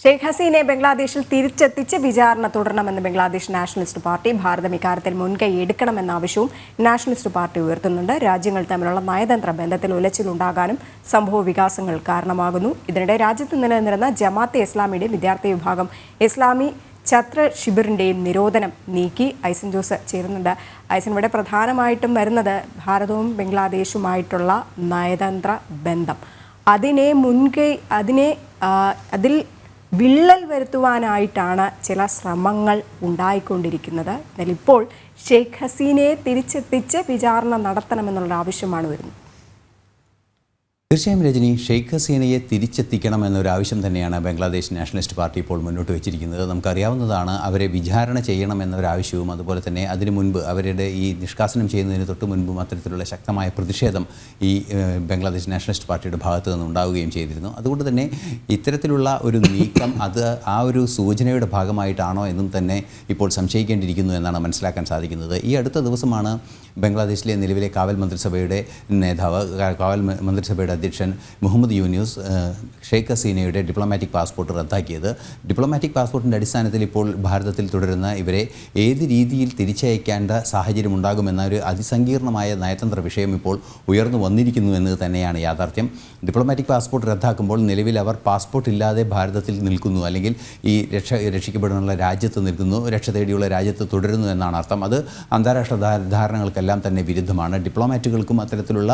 ഷെയ്ഖ് ഹസീനെ ബംഗ്ലാദേശിൽ തിരിച്ചെത്തിച്ച് വിചാരണ തുടരണമെന്ന് ബംഗ്ലാദേശ് നാഷണലിസ്റ്റ് പാർട്ടി ഭാരതം ഇക്കാര്യത്തിൽ മുൻകൈ എടുക്കണമെന്ന ആവശ്യവും നാഷണലിസ്റ്റ് പാർട്ടി ഉയർത്തുന്നുണ്ട്. രാജ്യങ്ങൾ തമ്മിലുള്ള നയതന്ത്ര ബന്ധത്തിൽ ഉലച്ചിലുണ്ടാകാനും സംഭവ വികാസങ്ങൾ കാരണമാകുന്നു. ഇതിനിടെ രാജ്യത്ത് നിലനിന്നിരുന്ന ജമാഅത്തെ ഇസ്ലാമിയുടെ വിദ്യാർത്ഥി വിഭാഗം ഇസ്ലാമി ഛത്ര ഷിബിറിന്റെയും നിരോധനം നീക്കി. ഐസൻ ജോസ് ചേരുന്നുണ്ട്. ഐസൻ ഇവിടെ പ്രധാനമായിട്ടും വരുന്നത് ഭാരതവും ബംഗ്ലാദേശുമായിട്ടുള്ള നയതന്ത്ര ബന്ധം. അതിനെ മുൻകൈ അതിനെ അതിൽ വിള്ളൽ വരുത്തുവാനായിട്ടാണ് ചില ശ്രമങ്ങൾ ഉണ്ടായിക്കൊണ്ടിരിക്കുന്നത്. എന്നാൽ ഇപ്പോൾ ഷെയ്ഖ് ഹസീനയെ തിരിച്ചെത്തിച്ച് വിചാരണ നടത്തണമെന്നുള്ള ആവശ്യമാണ് വരുന്നത്. തീർച്ചയായും രജനി ഷെയ്ഖ് ഹസീനയെ തിരിച്ചെത്തിക്കണം എന്നൊരു ആവശ്യം തന്നെയാണ് ബംഗ്ലാദേശ് നാഷണലിസ്റ്റ് പാർട്ടി ഇപ്പോൾ മുന്നോട്ട് വെച്ചിരിക്കുന്നത്. നമുക്കറിയാവുന്നതാണ് അവരെ വിചാരണ ചെയ്യണം എന്നൊരാവശ്യവും അതുപോലെ തന്നെ അതിനു മുൻപ് അവരുടെ ഈ നിഷ്കാസനം ചെയ്യുന്നതിന് തൊട്ട് മുൻപും അത്തരത്തിലുള്ള ശക്തമായ പ്രതിഷേധം ഈ ബംഗ്ലാദേശ് നാഷണലിസ്റ്റ് പാർട്ടിയുടെ ഭാഗത്തു നിന്ന് ഉണ്ടാവുകയും ചെയ്തിരുന്നു. അതുകൊണ്ട് തന്നെ ഇത്തരത്തിലുള്ള ഒരു നീക്കം അത് ആ ഒരു സൂചനയുടെ ഭാഗമായിട്ടാണോ എന്നും തന്നെ ഇപ്പോൾ സംശയിക്കേണ്ടിയിരിക്കുന്നു എന്നാണ് മനസ്സിലാക്കാൻ സാധിക്കുന്നത്. ഈ അടുത്ത ദിവസമാണ് ബംഗ്ലാദേശിലെ നിലവിലെ കാവൽ മന്ത്രിസഭയുടെ നേതാവ് കാവൽ മന്ത്രിസഭയുടെ അധ്യക്ഷൻ മുഹമ്മദ് യൂനിയൂസ് ഷെയ്ഖ് ഹസീനയുടെ ഡിപ്ലോമാറ്റിക് പാസ്പോർട്ട് റദ്ദാക്കിയത്. ഡിപ്ലോമാറ്റിക് പാസ്പോർട്ടിന്റെ അടിസ്ഥാനത്തിൽ ഇപ്പോൾ ഭാരതത്തിൽ തുടരുന്ന ഇവരെ ഏത് രീതിയിൽ തിരിച്ചയക്കേണ്ട സാഹചര്യം ഉണ്ടാകുമെന്ന ഒരു അതിസങ്കീർണമായ നയതന്ത്ര വിഷയം ഇപ്പോൾ ഉയർന്നു വന്നിരിക്കുന്നു എന്നത് തന്നെയാണ് യാഥാർത്ഥ്യം. ഡിപ്ലോമാറ്റിക് പാസ്പോർട്ട് റദ്ദാക്കുമ്പോൾ നിലവിൽ അവർ പാസ്പോർട്ട് ഇല്ലാതെ ഭാരതത്തിൽ നിൽക്കുന്നു. അല്ലെങ്കിൽ ഈ രക്ഷ രക്ഷിക്കപ്പെടാനുള്ള രാജ്യത്ത് നിൽക്കുന്നു രക്ഷ തേടിയുള്ള രാജ്യത്ത് തുടരുന്നു എന്നാണ് അർത്ഥം. അത് അന്താരാഷ്ട്ര ധാരണകൾക്കെല്ലാം തന്നെ വിരുദ്ധമാണ്. ഡിപ്ലോമാറ്റുകൾക്കും അത്തരത്തിലുള്ള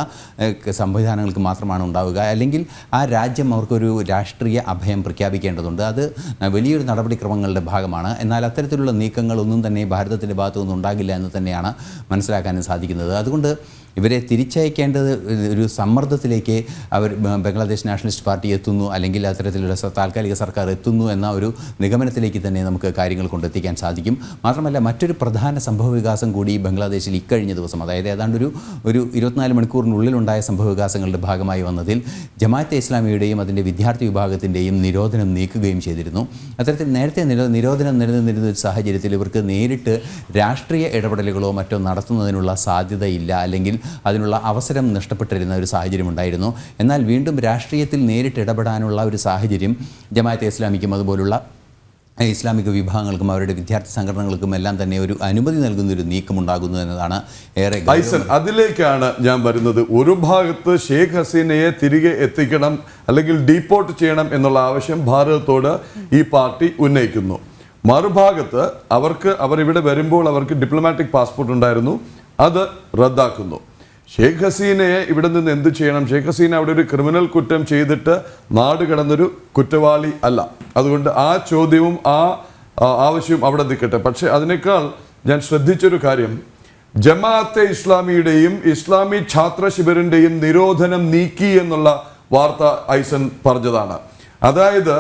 സംവിധാനങ്ങൾക്ക് മാത്രമാണ് ഉണ്ടാവുക. അല്ലെങ്കിൽ ആ രാജ്യം അവർക്കൊരു രാഷ്ട്രീയ അഭയം പ്രഖ്യാപിക്കേണ്ടതുണ്ട്. അത് വലിയൊരു നടപടിക്രമങ്ങളുടെ ഭാഗമാണ്. എന്നാൽ അത്തരത്തിലുള്ള നീക്കങ്ങളൊന്നും തന്നെ ഭാരതത്തിന്റെ ഭാഗത്തുനിന്നും ഉണ്ടാകില്ല എന്ന് തന്നെയാണ് മനസ്സിലാക്കാനും സാധിക്കുന്നത്. അതുകൊണ്ട് ഇവരെ തിരിച്ചയക്കേണ്ടത് ഒരു സമ്മർദ്ദത്തിലേക്ക് അവർ ബംഗ്ലാദേശ് നാഷണലിസ്റ്റ് പാർട്ടി എത്തുന്നു അല്ലെങ്കിൽ അത്തരത്തിലുള്ള താൽക്കാലിക സർക്കാർ എത്തുന്നു എന്ന ഒരു നിഗമനത്തിലേക്ക് തന്നെ നമുക്ക് കാര്യങ്ങൾ കൊണ്ടെത്തിക്കാൻ സാധിക്കും. മാത്രമല്ല മറ്റൊരു പ്രധാന സംഭവ വികാസം കൂടി ബംഗ്ലാദേശിൽ ഇക്കഴിഞ്ഞ ദിവസം അതായത് ഏതാണ്ട് ഒരു ഒരു ഇരുപത്തിനാല് മണിക്കൂറിനുള്ളിലുണ്ടായ സംഭവ വികാസങ്ങളുടെ ഭാഗമായി വന്നതിൽ ജമാഅത്തെ ഇസ്ലാമിയുടെയും അതിന്റെ വിദ്യാർത്ഥി വിഭാഗത്തിന്റെയും നിരോധനം നീക്കുകയും ചെയ്തിരുന്നു. അത്തരത്തിൽ നേരത്തെ നിരോ നിരോധനം നിലനിന്നിരുന്ന ഒരു സാഹചര്യത്തിൽ ഇവർക്ക് നേരിട്ട് രാഷ്ട്രീയ ഇടപെടലുകളോ മറ്റോ നടത്തുന്നതിനുള്ള സാധ്യതയില്ല. അല്ലെങ്കിൽ അതിനുള്ള അവസരം നഷ്ടപ്പെട്ടിരുന്ന ഒരു സാഹചര്യം ഉണ്ടായിരുന്നു. എന്നാൽ വീണ്ടും രാഷ്ട്രീയത്തിൽ നേരിട്ട് ഇടപെടാനുള്ള ഒരു സാഹചര്യം ജമാഅത്തെ ഇസ്ലാമിക്കും അതുപോലുള്ള ഇസ്ലാമിക വിഭാഗങ്ങൾക്കും അവരുടെ വിദ്യാർത്ഥി സംഘടനകൾക്കും എല്ലാം തന്നെ ഒരു അനുമതി നൽകുന്ന ഒരു നീക്കം ഉണ്ടാകുന്നു എന്നതാണ് ഏറെ അതിലേക്കാണ് ഞാൻ വരുന്നത്. ഒരു ഭാഗത്ത് ഷെയ്ഖ് ഹസീനയെ തിരികെ എത്തിക്കണം അല്ലെങ്കിൽ ഡീപ്പോർട്ട് ചെയ്യണം എന്നുള്ള ആവശ്യം ഭാരതത്തോട് ഈ പാർട്ടി ഉന്നയിക്കുന്നു. മറുഭാഗത്ത് അവർക്ക് അവർ ഇവിടെ വരുമ്പോൾ അവർക്ക് ഡിപ്ലോമാറ്റിക് പാസ്പോർട്ട് ഉണ്ടായിരുന്നു. അത് റദ്ദാക്കുന്നു. ഷെയ്ഖ് ഹസീനയെ ഇവിടെ നിന്ന് എന്ത് ചെയ്യണം? ഷെയ്ഖ് ഹസീന അവിടെ ഒരു ക്രിമിനൽ കുറ്റം ചെയ്തിട്ട് നാട് കടന്നൊരു കുറ്റവാളി അല്ല. അതുകൊണ്ട് ആ ചോദ്യവും ആ ആവശ്യവും അവിടെ നിൽക്കട്ടെ. പക്ഷേ അതിനേക്കാൾ ഞാൻ ശ്രദ്ധിച്ചൊരു കാര്യം. ജമാഅത്തെ ഇസ്ലാമിയുടെയും ഇസ്ലാമി ഛാത്ര ശിബിറിന്റെയും നിരോധനം നീക്കി എന്നുള്ള വാർത്ത ഐസൻ പറഞ്ഞതാണ്. അതായത്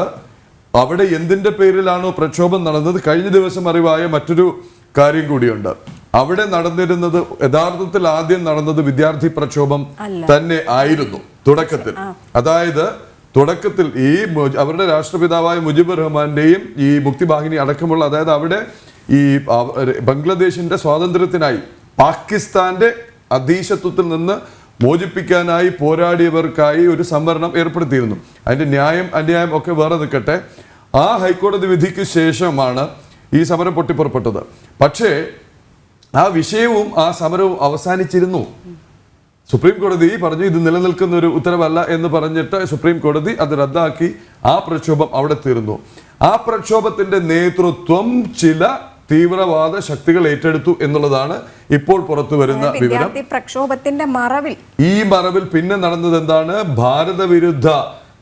അവിടെ എന്തിന്റെ പേരിലാണോ പ്രക്ഷോഭം നടന്നത്? കഴിഞ്ഞ ദിവസം അറിവായ മറ്റൊരു കാര്യം കൂടിയുണ്ട്. അവിടെ നടന്നിരുന്നത് യഥാർത്ഥത്തിൽ ആദ്യം നടന്നത് വിദ്യാർത്ഥി പ്രക്ഷോഭം തന്നെ ആയിരുന്നു തുടക്കത്തിൽ. അതായത് തുടക്കത്തിൽ ഈ അവരുടെ രാഷ്ട്രപിതാവായ മുജീബ് റഹ്മാന്റെയും ഈ മുക്തിവാഹിനി അടക്കമുള്ള അതായത് അവിടെ ഈ ബംഗ്ലാദേശിന്റെ സ്വാതന്ത്ര്യത്തിനായി പാകിസ്ഥാന്റെ അധീശത്വത്തിൽ നിന്ന് മോചിപ്പിക്കാനായി പോരാടിയവർക്കായി ഒരു സംവരണം ഏർപ്പെടുത്തിയിരുന്നു. അതിന്റെ ന്യായം അന്യായം ഒക്കെ വേറെ നിൽക്കട്ടെ. ആ ഹൈക്കോടതി വിധിക്ക് ശേഷമാണ് ഈ സമരം പൊട്ടിപ്പുറപ്പെട്ടത്. പക്ഷേ ആ വിഷയവും ആ സമരവും അവസാനിച്ചിരുന്നു. സുപ്രീം കോടതി പറഞ്ഞു ഇത് നിലനിൽക്കുന്ന ഒരു ഉത്തരവല്ല എന്ന് പറഞ്ഞിട്ട് സുപ്രീം കോടതി അത് റദ്ദാക്കി. ആ പ്രക്ഷോഭം അവിടെ തീർന്നു. ആ പ്രക്ഷോഭത്തിന്റെ നേതൃത്വം ചില തീവ്രവാദ ശക്തികൾ ഏറ്റെടുത്തു എന്നുള്ളതാണ് ഇപ്പോൾ പുറത്തു വരുന്ന വിവരം. പ്രക്ഷോഭത്തിന്റെ മറവിൽ. ഈ മറവിൽ പിന്നെ നടന്നത് എന്താണ്? ഭാരത വിരുദ്ധ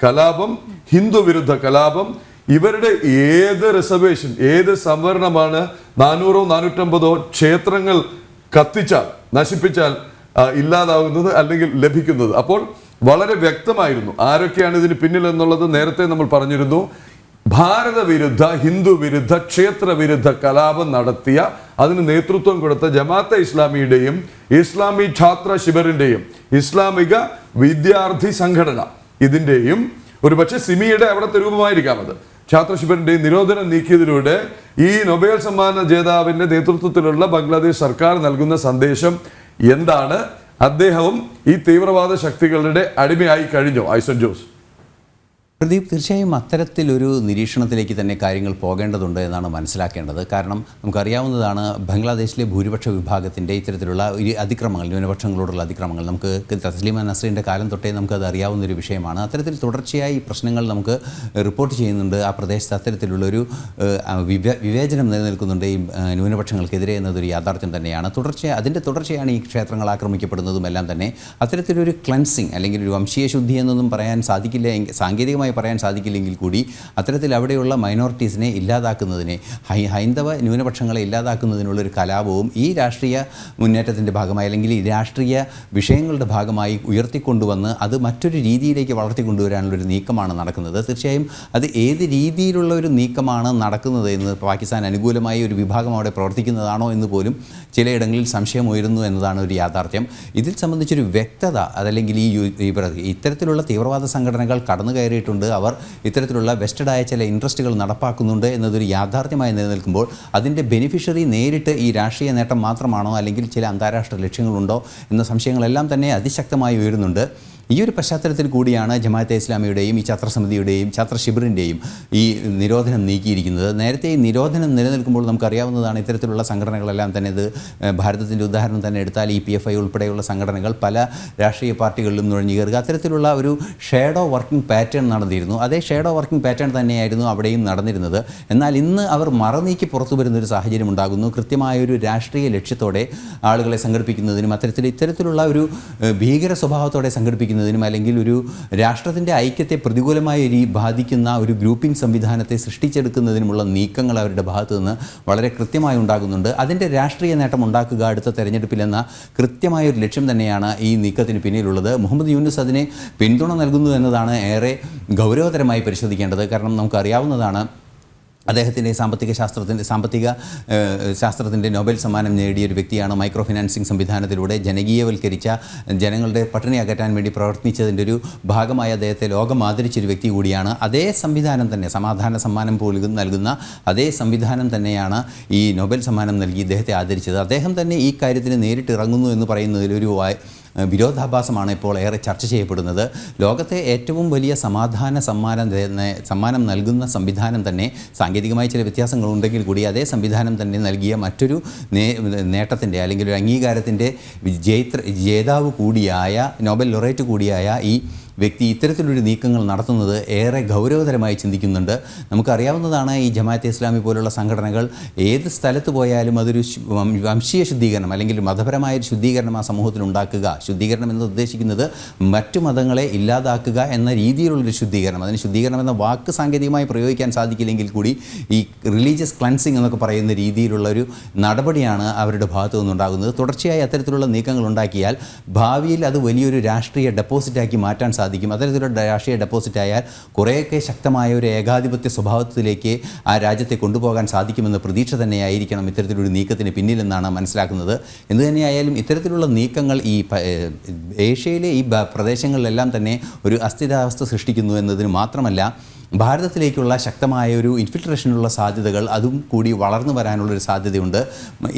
കലാപം ഹിന്ദു വിരുദ്ധ കലാപം ഇവരുടെ ഏത് റിസർവേഷൻ ഏത് സംവരണമാണ് നാനൂറോ നാനൂറ്റമ്പതോ ക്ഷേത്രങ്ങൾ കത്തിച്ചാൽ നശിപ്പിച്ചാൽ ഇല്ലാതാകുന്നത് അല്ലെങ്കിൽ ലഭിക്കുന്നത്? അപ്പോൾ വളരെ വ്യക്തമായിരുന്നു ആരൊക്കെയാണ് ഇതിന് പിന്നിൽ എന്നുള്ളത് നേരത്തെ നമ്മൾ പറഞ്ഞിരുന്നു. ഭാരത വിരുദ്ധ ഹിന്ദു വിരുദ്ധ ക്ഷേത്ര വിരുദ്ധ കലാപം നടത്തിയ അതിന് നേതൃത്വം കൊടുത്ത ജമാഅത്തെ ഇസ്ലാമിയുടെയും ഇസ്ലാമി ഛാത്ര ശിബിറിന്റെയും ഇസ്ലാമിക വിദ്യാർത്ഥി സംഘടന ഇതിന്റെയും ഒരുപക്ഷെ സിമിയുടെ അവിടുത്തെ രൂപമായിരിക്കാം അത്. ഛാത്ര നിരോധനം നീക്കിയതിലൂടെ ഈ നൊബേൽ സമ്മാന ജേതാവിന്റെ നേതൃത്വത്തിലുള്ള ബംഗ്ലാദേശ് സർക്കാർ നൽകുന്ന സന്ദേശം എന്താണ്? അദ്ദേഹവും ഈ തീവ്രവാദ ശക്തികളുടെ അടിമയായി കഴിഞ്ഞു? ഐസൻ ജോസ്. പ്രദീപ് തീർച്ചയായും അത്തരത്തിലൊരു നിരീക്ഷണത്തിലേക്ക് തന്നെ കാര്യങ്ങൾ പോകേണ്ടതുണ്ട് എന്നാണ് മനസ്സിലാക്കേണ്ടത്. കാരണം നമുക്കറിയാവുന്നതാണ് ബംഗ്ലാദേശിലെ ഭൂരിപക്ഷ വിഭാഗത്തിന്റെ ഇത്തരത്തിലുള്ള ഒരു അതിക്രമങ്ങൾ ന്യൂനപക്ഷങ്ങളോടുള്ള അതിക്രമങ്ങൾ. നമുക്ക് തസ്ലീമ നസ്രീന്റെ കാലം തൊട്ടേ നമുക്കത് അറിയാവുന്ന ഒരു വിഷയമാണ്. അത്തരത്തിൽ തുടർച്ചയായി പ്രശ്നങ്ങൾ നമുക്ക് റിപ്പോർട്ട് ചെയ്യുന്നുണ്ട്. ആ പ്രദേശത്ത് അത്തരത്തിലുള്ളൊരു വിവേചനം നിലനിൽക്കുന്നുണ്ട് ഈ ന്യൂനപക്ഷങ്ങൾക്കെതിരെ എന്നതൊരു യാഥാർത്ഥ്യം തന്നെയാണ്. തുടർച്ച അതിന്റെ തുടർച്ചയാണ് ഈ ക്ഷേത്രങ്ങൾ ആക്രമിക്കപ്പെടുന്നതും എല്ലാം തന്നെ. അത്തരത്തിലൊരു ക്ലൻസിങ് അല്ലെങ്കിൽ ഒരു വംശീയ ശുദ്ധി എന്നൊന്നും പറയാൻ സാധിക്കില്ല എങ്കിൽ സാങ്കേതികമായി പറയാൻ സാധിക്കില്ലെങ്കിൽ കൂടി അത്തരത്തിൽ അവിടെയുള്ള മൈനോറിറ്റീസിനെ ഇല്ലാതാക്കുന്നതിനെ ഹൈ ഹൈന്ദവ ന്യൂനപക്ഷങ്ങളെ ഇല്ലാതാക്കുന്നതിനുള്ള ഒരു കലാപവും ഈ രാഷ്ട്രീയ മുന്നേറ്റത്തിന്റെ ഭാഗമായി അല്ലെങ്കിൽ ഈ രാഷ്ട്രീയ വിഷയങ്ങളുടെ ഭാഗമായി ഉയർത്തിക്കൊണ്ടുവന്ന് അത് മറ്റൊരു രീതിയിലേക്ക് വളർത്തിക്കൊണ്ടുവരാനുള്ളൊരു നീക്കമാണ് നടക്കുന്നത്. തീർച്ചയായും അത് ഏത് രീതിയിലുള്ള ഒരു നീക്കമാണ് നടക്കുന്നത് എന്ന് പാകിസ്ഥാൻ അനുകൂലമായി ഒരു വിഭാഗം അവിടെ പ്രവർത്തിക്കുന്നതാണോ എന്ന് പോലും ചിലയിടങ്ങളിൽ സംശയം ഉയരുന്നു എന്നതാണ് ഒരു യാഥാർത്ഥ്യം. ഇതിൽ സംബന്ധിച്ചൊരു വ്യക്തത അതല്ലെങ്കിൽ ഈ ഇത്തരത്തിലുള്ള തീവ്രവാദ സംഘടനകൾ കടന്നു കയറിയിട്ടുണ്ട് അവർ ഇത്തരത്തിലുള്ള വെസ്റ്റഡായ ചില ഇൻട്രസ്റ്റുകൾ നടപ്പാക്കുന്നുണ്ട് എന്നതൊരു യാഥാർത്ഥ്യമായി നിലനിൽക്കുമ്പോൾ അതിന്റെ ബെനിഫിഷ്യറി നേരിട്ട് ഈ രാഷ്ട്രീയ നേട്ടം മാത്രമാണോ അല്ലെങ്കിൽ ചില അന്താരാഷ്ട്ര ലക്ഷ്യങ്ങളുണ്ടോ എന്ന സംശയങ്ങളെല്ലാം തന്നെ അതിശക്തമായി ഉയരുന്നുണ്ട്. ഈ ഒരു പശ്ചാത്തലത്തിൽ കൂടിയാണ് ജമാഅത്തെ ഇസ്ലാമിയുടെയും ഈ ഛാത്രസമിതിയുടെയും ഛാത്ര ശിബിറിന്റെയും ഈ നിരോധനം നീക്കിയിരിക്കുന്നത്. നേരത്തെ ഈ നിരോധനം നിലനിൽക്കുമ്പോൾ നമുക്കറിയാവുന്നതാണ് ഇത്തരത്തിലുള്ള സംഘടനകളെല്ലാം തന്നെ ഇത് ഭാരതത്തിന്റെ ഉദാഹരണം തന്നെ എടുത്താൽ ഇ പി എഫ് ഐ ഉൾപ്പെടെയുള്ള സംഘടനകൾ പല രാഷ്ട്രീയ പാർട്ടികളിലും നുഴഞ്ഞു കയറുക. അത്തരത്തിലുള്ള ഒരു ഷേഡോ വർക്കിംഗ് പാറ്റേൺ നടന്നിരുന്നു. അതേ ഷേഡോ വർക്കിംഗ് പാറ്റേൺ തന്നെയായിരുന്നു അവിടെയും നടന്നിരുന്നത്. എന്നാൽ ഇന്ന് അവർ മറനീക്കി പുറത്തു വരുന്നൊരു സാഹചര്യം ഉണ്ടാകുന്നു. കൃത്യമായൊരു രാഷ്ട്രീയ ലക്ഷ്യത്തോടെ ആളുകളെ സംഘടിപ്പിക്കുന്നതിനും അത്തരത്തിൽ ഇത്തരത്തിലുള്ള ഒരു ഭീകര സ്വഭാവത്തോടെ സംഘടിപ്പിക്കുന്നതിനും അല്ലെങ്കിൽ ഒരു രാഷ്ട്രത്തിന്റെ ഐക്യത്തെ പ്രതികൂലമായ രീ ബാധിക്കുന്ന ഒരു ഗ്രൂപ്പിംഗ് സംവിധാനത്തെ സൃഷ്ടിച്ചെടുക്കുന്നതിനുമുള്ള നീക്കങ്ങൾ അവരുടെ ഭാഗത്തു നിന്ന് വളരെ കൃത്യമായി ഉണ്ടാകുന്നുണ്ട്. അതിന്റെ രാഷ്ട്രീയ നേട്ടം ഉണ്ടാക്കുക അടുത്ത തെരഞ്ഞെടുപ്പിലെന്ന കൃത്യമായ ഒരു ലക്ഷ്യം തന്നെയാണ് ഈ നീക്കത്തിന് പിന്നിലുള്ളത്. മുഹമ്മദ് യൂനുസ് അതിനെ പിന്തുണ നൽകുന്നു എന്നതാണ് ഏറെ ഗൗരവതരമായി പരിശോധിക്കേണ്ടത്. കാരണം നമുക്കറിയാവുന്നതാണ് അദ്ദേഹത്തിന്റെ സാമ്പത്തിക ശാസ്ത്രത്തിന്റെ സാമ്പത്തിക ശാസ്ത്രത്തിന്റെ നോബൽ സമ്മാനം നേടിയ ഒരു വ്യക്തിയാണ് മൈക്രോ ഫിനാൻസിങ് സംവിധാനത്തിലൂടെ ജനകീയവൽക്കരിച്ച ജനങ്ങളുടെ പട്ടിണി അകറ്റാൻ വേണ്ടി പ്രവർത്തിച്ചതിന്റെ ഒരു ഭാഗമായി അദ്ദേഹത്തെ ലോകം ആദരിച്ചൊരു വ്യക്തി കൂടിയാണ്. അതേ സംവിധാനം തന്നെ സമാധാന സമ്മാനം പോലും നൽകുന്ന അതേ സംവിധാനം തന്നെയാണ് ഈ നോബൽ സമ്മാനം നൽകി ഇദ്ദേഹത്തെ ആദരിച്ചത്. അദ്ദേഹം തന്നെ ഈ കാര്യത്തിന് നേരിട്ട് ഇറങ്ങുന്നു എന്ന് പറയുന്നതിൽ ഒരു വിരോധാഭാസമാണ് ഇപ്പോൾ ഏറെ ചർച്ച ചെയ്യപ്പെടുന്നത്. ലോകത്തെ ഏറ്റവും വലിയ സമാധാന സമ്മാനം സമ്മാനം നൽകുന്ന സംവിധാനം തന്നെ സാങ്കേതികമായി ചില വ്യത്യാസങ്ങളുണ്ടെങ്കിൽ കൂടി അതേ സംവിധാനം തന്നെ നൽകിയ മറ്റൊരു നേട്ടത്തിന്റെ അല്ലെങ്കിൽ ഒരു അംഗീകാരത്തിന്റെ ജേത്ര ജേതാവ് കൂടിയായ നോബൽ ലൊറേറ്റ് കൂടിയായ ഈ വ്യക്തി ഇത്തരത്തിലൊരു നീക്കങ്ങൾ നടത്തുന്നത് ഏറെ ഗൗരവതരമായി ചിന്തിക്കുന്നുണ്ട്. നമുക്കറിയാവുന്നതാണ് ഈ ജമാഅത്തെ ഇസ്ലാമി പോലുള്ള സംഘടനകൾ ഏത് സ്ഥലത്ത് പോയാലും അതൊരു വംശീയ ശുദ്ധീകരണം അല്ലെങ്കിൽ മതപരമായ ഒരു ശുദ്ധീകരണം ആ സമൂഹത്തിൽ ഉണ്ടാക്കുക. ശുദ്ധീകരണം എന്ന് ഉദ്ദേശിക്കുന്നത് മറ്റു മതങ്ങളെ ഇല്ലാതാക്കുക എന്ന രീതിയിലുള്ളൊരു ശുദ്ധീകരണം. അതിന് ശുദ്ധീകരണം എന്ന വാക്ക് സാങ്കേതികമായി പ്രയോഗിക്കാൻ സാധിക്കില്ലെങ്കിൽ കൂടി ഈ റിലീജിയസ് ക്ലൻസിങ് എന്നൊക്കെ പറയുന്ന രീതിയിലുള്ള ഒരു നടപടിയാണ് അവരുടെ ഭാഗത്തു നിന്നുണ്ടാകുന്നത്. തുടർച്ചയായി അത്തരത്തിലുള്ള നീക്കങ്ങൾ ഉണ്ടാക്കിയാൽ ഭാവിയിൽ അത് വലിയൊരു രാഷ്ട്രീയ ഡെപ്പോസിറ്റാക്കി മാറ്റാൻ സാധിക്കും. അത്തരത്തിലുള്ള രാഷ്ട്രീയ ഡെപ്പോസിറ്റ് ആയാൽ കുറേയൊക്കെ ശക്തമായ ഒരു ഏകാധിപത്യ സ്വഭാവത്തിലേക്ക് ആ രാജ്യത്തെ കൊണ്ടുപോകാൻ സാധിക്കുമെന്ന പ്രതീക്ഷ തന്നെയായിരിക്കണം ഇത്തരത്തിലൊരു നീക്കത്തിന് പിന്നിലെന്നാണ് മനസ്സിലാക്കുന്നത്. എന്തു തന്നെയായാലും ഇത്തരത്തിലുള്ള നീക്കങ്ങൾ ഈ ഏഷ്യയിലെ ഈ പ്രദേശങ്ങളിലെല്ലാം തന്നെ ഒരു അസ്ഥിരാവസ്ഥ സൃഷ്ടിക്കുന്നു എന്നതിന് മാത്രമല്ല ഭാരതത്തിലേക്കുള്ള ശക്തമായ ഒരു ഇൻഫിൽട്രേഷനുള്ള സാധ്യതകൾ അതും കൂടി വളർന്നു വരാനുള്ളൊരു സാധ്യതയുണ്ട്.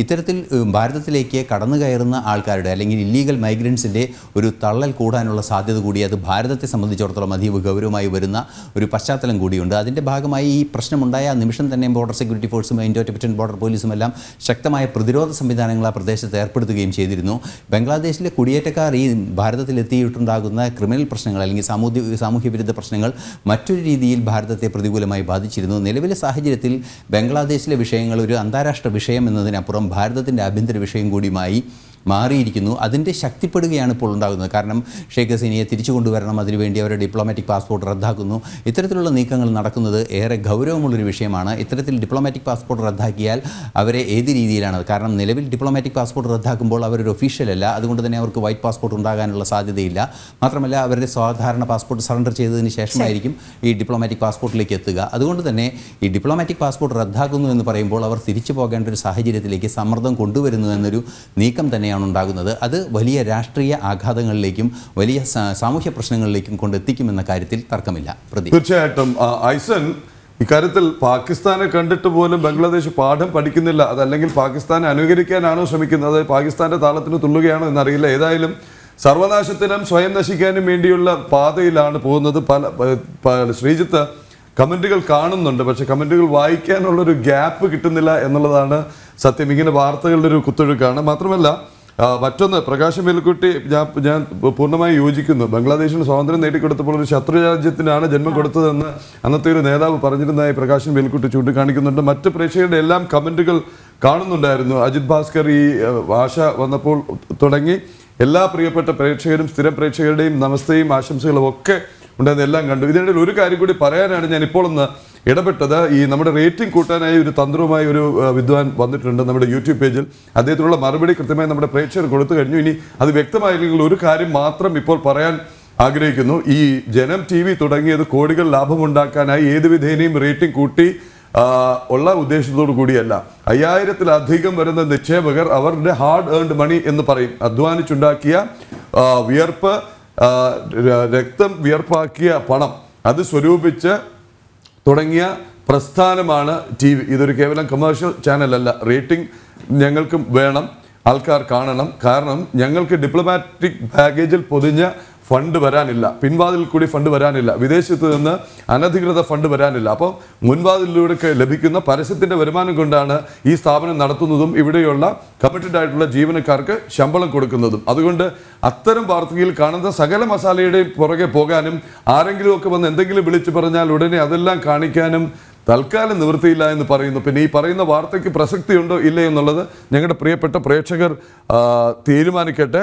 ഇത്തരത്തിൽ ഭാരതത്തിലേക്ക് കടന്നു കയറുന്ന ആൾക്കാരുടെ അല്ലെങ്കിൽ ഇല്ലീഗൽ മൈഗ്രൻസിന്റെ ഒരു തള്ളൽ കൂടാനുള്ള സാധ്യത കൂടി അത് ഭാരതത്തെ സംബന്ധിച്ചിടത്തോളം അതീവ ഗൗരവമായി വരുന്ന ഒരു പശ്ചാത്തലം കൂടിയുണ്ട്. അതിന്റെ ഭാഗമായി ഈ പ്രശ്നമുണ്ടായ ആ നിമിഷം തന്നെ ബോർഡർ സെക്യൂരിറ്റി ഫോഴ്സും ഇൻഡോ ടിബറ്റൻ ബോർഡർ പോലീസും എല്ലാം ശക്തമായ പ്രതിരോധ സംവിധാനങ്ങൾ ആ പ്രദേശത്ത് ഏർപ്പെടുത്തുകയും ചെയ്തിരുന്നു. ബംഗ്ലാദേശിലെ കുടിയേറ്റക്കാർ ഈ ഭാരതത്തിലെത്തിയിട്ടുണ്ടാകുന്ന ക്രിമിനൽ പ്രശ്നങ്ങൾ അല്ലെങ്കിൽ സാമൂഹ്യ സാമൂഹ്യ വിരുദ്ധ പ്രശ്നങ്ങൾ മറ്റൊരു രീതിയിൽ ഭാരതത്തെ പ്രതികൂലമായി ബാധിച്ചിരുന്നു. നിലവിലെ സാഹചര്യത്തിൽ ബംഗ്ലാദേശിലെ വിഷയങ്ങൾ ഒരു അന്താരാഷ്ട്ര വിഷയം എന്നതിനപ്പുറം ഭാരതത്തിന്റെ ആഭ്യന്തര വിഷയം കൂടിയുമായി മാറിയിരിക്കുന്നു. അതിന്റെ ശക്തിപ്പെടുകയാണ് ഇപ്പോൾ ഉണ്ടാകുന്നത്. കാരണം ഷെയ്ഖ് ഹസീനയെ തിരിച്ചു കൊണ്ടുവരണം. അതിനുവേണ്ടി അവരുടെ ഡിപ്ലോമാറ്റിക് പാസ്പോർട്ട് റദ്ദാക്കുന്നു. ഇത്തരത്തിലുള്ള നീക്കങ്ങൾ നടക്കുന്നത് ഏറെ ഗൗരവമുള്ളൊരു വിഷയമാണ്. ഇത്തരത്തിൽ ഡിപ്ലോമാറ്റിക് പാസ്പോർട്ട് റദ്ദാക്കിയാൽ അവരെ ഏത് രീതിയിലാണ്? കാരണം നിലവിൽ ഡിപ്ലോമാറ്റിക് പാസ്പോർട്ട് റദ്ദാക്കുമ്പോൾ അവരൊരു ഒഫീഷ്യലല്ല അതുകൊണ്ട് തന്നെ അവർക്ക് വൈറ്റ് പാസ്പോർട്ട് ഉണ്ടാകാനുള്ള സാധ്യതയില്ല. മാത്രമല്ല അവരുടെ സാധാരണ പാസ്പോർട്ട് സറണ്ടർ ചെയ്തതിന് ശേഷമായിരിക്കും ഈ ഡിപ്ലോമാറ്റിക് പാസ്പോർട്ടിലേക്ക് എത്തുക. അതുകൊണ്ട് തന്നെ ഈ ഡിപ്ലോമാറ്റിക് പാസ്പോർട്ട് റദ്ദാക്കുന്നു എന്ന് പറയുമ്പോൾ അവർ തിരിച്ചു പോകേണ്ട ഒരു സാഹചര്യത്തിലേക്ക് സമ്മർദ്ദം കൊണ്ടുവരുന്നു എന്നൊരു നീക്കം തന്നെയാണ് ഉണ്ടാകുന്നത്. അത് വലിയ രാഷ്ട്രീയ ആഘാതങ്ങളിലേക്കും വലിയ സാമൂഹ്യ പ്രശ്നങ്ങളിലേക്കും കൊണ്ടെത്തിക്കുമെന്ന കാര്യത്തിൽ തർക്കമില്ല. പ്രതി. തീർച്ചയായിട്ടും ഐസൻ ഇക്കാര്യത്തിൽ പാകിസ്ഥാനെ കണ്ടിട്ട് പോലും ബംഗ്ലാദേശ് പാഠം പഠിക്കുന്നില്ല. അതല്ലെങ്കിൽ പാകിസ്ഥാനെ അനുകരിക്കാനാണോ ശ്രമിക്കുന്നത്? പാകിസ്ഥാന്റെ താളത്തിന് തുള്ളുകയാണോ എന്നറിയില്ല. ഏതായാലും സർവനാശത്തിനും സ്വയം നശിക്കാനും വേണ്ടിയുള്ള പാതയിലാണ് പോകുന്നത്. പല ശ്രീജിത്ത് കമന്റുകൾ കാണുന്നുണ്ട്. പക്ഷെ കമന്റുകൾ വായിക്കാനുള്ളൊരു ഗ്യാപ്പ് കിട്ടുന്നില്ല എന്നുള്ളതാണ് സത്യം. ഇങ്ങനെ വാർത്തകളുടെ ഒരു കുത്തൊഴുക്കാണ്. മാത്രമല്ല മറ്റൊന്ന് പ്രകാശ് മേൽക്കുട്ടി ഞാൻ ഞാൻ പൂർണമായി യോജിക്കുന്നു. ബംഗ്ലാദേശിന് സ്വാതന്ത്ര്യം നേടിക്കൊടുത്തപ്പോൾ ഒരു ശത്രു രാജ്യത്തിനാണ് ജന്മം കൊടുത്തതെന്ന് അന്നത്തെ ഒരു നേതാവ് പറഞ്ഞിരുന്നതായി പ്രകാശ് മേൽക്കുട്ടി ചൂണ്ടിക്കാണിക്കുന്നുണ്ട്. മറ്റ് പ്രേക്ഷകരുടെ എല്ലാം കമന്റുകൾ കാണുന്നുണ്ടായിരുന്നു. അജിത് ഭാസ്കർ ഈ ഭാഷ വന്നപ്പോൾ തുടങ്ങി. എല്ലാ പ്രിയപ്പെട്ട പ്രേക്ഷകരും സ്ഥിരം പ്രേക്ഷകരുടെയും നമസ്തയും ആശംസകളും ഒക്കെ ഉണ്ടായിരുന്നു. എല്ലാം കണ്ടു. ഇതിനിടയിൽ ഒരു കാര്യം കൂടി പറയാനാണ് ഞാൻ ഇപ്പോൾ ഒന്ന് ഇടപെട്ടത്. ഈ നമ്മുടെ റേറ്റിംഗ് കൂട്ടാനായി ഒരു തന്ത്രവുമായി ഒരു വിദ്വാൻ വന്നിട്ടുണ്ട് നമ്മുടെ യൂട്യൂബ് പേജിൽ. അദ്ദേഹത്തിനുള്ള മറുപടി കൃത്യമായി നമ്മുടെ പ്രേക്ഷകർ കൊടുത്തു കഴിഞ്ഞു. ഇനി അത് വ്യക്തമായില്ലെങ്കിൽ ഒരു കാര്യം മാത്രം ഇപ്പോൾ പറയാൻ ആഗ്രഹിക്കുന്നു. ഈ ജനം ടി വി തുടങ്ങിയത് കോടികൾ ലാഭമുണ്ടാക്കാനായി ഏത് വിധേനയും റേറ്റിംഗ് കൂട്ടി ഉള്ള ഉദ്ദേശത്തോടു കൂടിയല്ല. അയ്യായിരത്തിലധികം വരുന്ന നിക്ഷേപകർ അവരുടെ ഹാർഡ് ഏൺഡ് മണി എന്ന് പറയും. അധ്വാനിച്ചുണ്ടാക്കിയ വിയർപ്പ് രക്തം വിയർപ്പാക്കിയ പണം അത് സ്വരൂപിച്ച് തുടങ്ങിയ പ്രസ്ഥാനമാണ് ടി വി. ഇതൊരു കേവലം കമേഴ്ഷ്യൽ ചാനലല്ല റേറ്റിംഗ് ഞങ്ങൾക്കും വേണം. ആൾക്കാർ കാണണം. കാരണം ഞങ്ങൾക്ക് ഡിപ്ലോമാറ്റിക് ബാഗേജിൽ പൊതിഞ്ഞ ഫണ്ട് വരാനില്ല. പിൻവാതിൽ കൂടി ഫണ്ട് വരാനില്ല. വിദേശത്ത് നിന്ന് അനധികൃത ഫണ്ട് വരാനില്ല. അപ്പോൾ മുൻവാതിലൂടെ ലഭിക്കുന്ന പരസ്യത്തിന്റെ വരുമാനം കൊണ്ടാണ് ഈ സ്ഥാപനം നടത്തുന്നതും ഇവിടെയുള്ള കമ്മിറ്റഡ് ആയിട്ടുള്ള ജീവനക്കാർക്ക് ശമ്പളം കൊടുക്കുന്നതും. അതുകൊണ്ട് അത്തരം വാർത്തയിൽ കാണുന്ന സകല മസാലയുടെയും പുറകെ പോകാനും ആരെങ്കിലുമൊക്കെ വന്ന് എന്തെങ്കിലും വിളിച്ചു പറഞ്ഞാൽ ഉടനെ അതെല്ലാം കാണിക്കാനും തൽക്കാലം നിവൃത്തിയില്ല എന്ന് പറയുന്നു. പിന്നെ ഈ പറയുന്ന വാർത്തയ്ക്ക് പ്രസക്തിയുണ്ടോ ഇല്ലേ എന്നുള്ളത് ഞങ്ങളുടെ പ്രിയപ്പെട്ട പ്രേക്ഷകർ തീരുമാനിക്കട്ടെ.